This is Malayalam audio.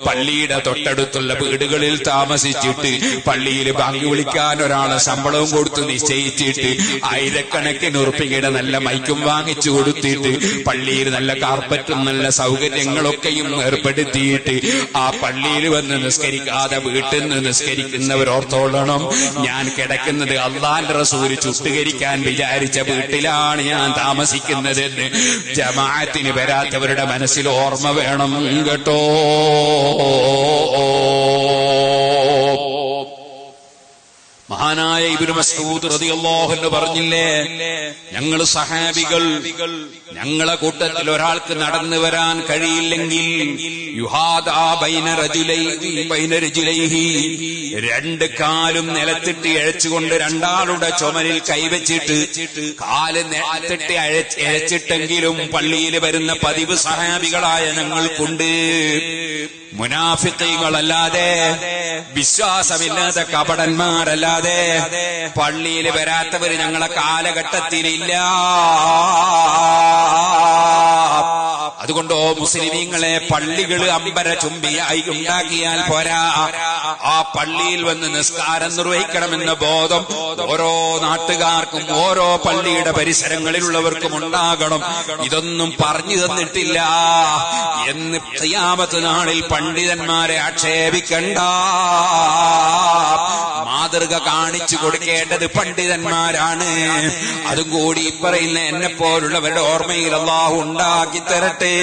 പള്ളിയുടെ തൊട്ടടുത്തുള്ള വീടുകളിൽ താമസിച്ചിട്ട് പള്ളിയിൽ ബാങ്ക് വിളിക്കാൻ ഒരാളെ ശമ്പളവും കൊടുത്ത് നിശ്ചയിച്ചിട്ട് ആയിരക്കണക്കിന് ഉറപ്പികയുടെ നല്ല മൈക്കും വാങ്ങിച്ചു കൊടുത്തിട്ട് പള്ളിയിൽ നല്ല കാർപ്പറ്റും നല്ല സൗകര്യങ്ങളൊക്കെയും ഏർപ്പെടുത്തിയിട്ട് ആ പള്ളിയിൽ വന്ന് നിസ്കരിക്കാതെ വീട്ടിൽ നിന്ന് നിസ്കരിക്കുന്നവർ ഓർത്തോളണം ഞാൻ കിടക്കുന്നത് അള്ളാന്റെ റസൂര് ചുട്ടുകരിക്കാൻ വിചാരിച്ച വീട്ടിലാണ് ഞാൻ താമസിക്കുന്നതെന്ന് ജമാഅത്തിന് വരാത്തവരുടെ മനസ്സിൽ ഓർമ്മ വേണം കേട്ടോ. ม മഹാനായ ഇബിന് മസ്ഊദ് റളിയല്ലാഹു അൻഹു പറഞ്ഞില്ലേ ഞങ്ങൾ സഹാബികൾ ഞങ്ങളെ കൂട്ടത്തിൽ ഒരാൾക്ക് നടന്നു വരാൻ കഴിയില്ലെങ്കിൽ രണ്ട് കാലും നിലത്തിട്ട് ഇഴച്ചുകൊണ്ട് രണ്ടാളുടെ ചുമലിൽ കൈവച്ചിട്ട് കാൽ നിലത്തിട്ട് എഴച്ചിട്ടെങ്കിലും പള്ളിയിൽ വരുന്ന പതിവ് സഹാബികളായ ഞങ്ങൾക്കുണ്ട്. മുനാഫിക്കൈകളല്ലാതെ വിശ്വാസമില്ലാത്ത കപടന്മാരല്ലാതെ പള്ളിയിൽ വരാത്തവർ ഞങ്ങളെ കാലഘട്ടത്തിലില്ല. അതുകൊണ്ടോ മുസ്ലിമീങ്ങളെ പള്ളികൾ അമ്പര ചുംബിയായി ഉണ്ടാക്കിയാൽ പോരാ. ആ പള്ളിയിൽ വന്ന് നിസ്കാരം നിർവഹിക്കണമെന്ന ബോധം ഓരോ നാട്ടുകാർക്കും ഓരോ പള്ളിയുടെ പരിസരങ്ങളിലുള്ളവർക്കും ഉണ്ടാകണം. ഇതൊന്നും പറഞ്ഞു തന്നിട്ടില്ല. എന്ന് ചെയ്യാമത്ത് നാളിൽ പണ്ഡിതന്മാരെ ആക്ഷേപിക്കണ്ട. മാതൃക കാണിച്ചു കൊടുക്കേണ്ടത് പണ്ഡിതന്മാരാണ്. അതും കൂടി പറയുന്ന എന്നെ പോലുള്ളവരുടെ ഓർമ്മയിൽ അള്ളാഹു ഉണ്ടാക്കി തരട്ടെ.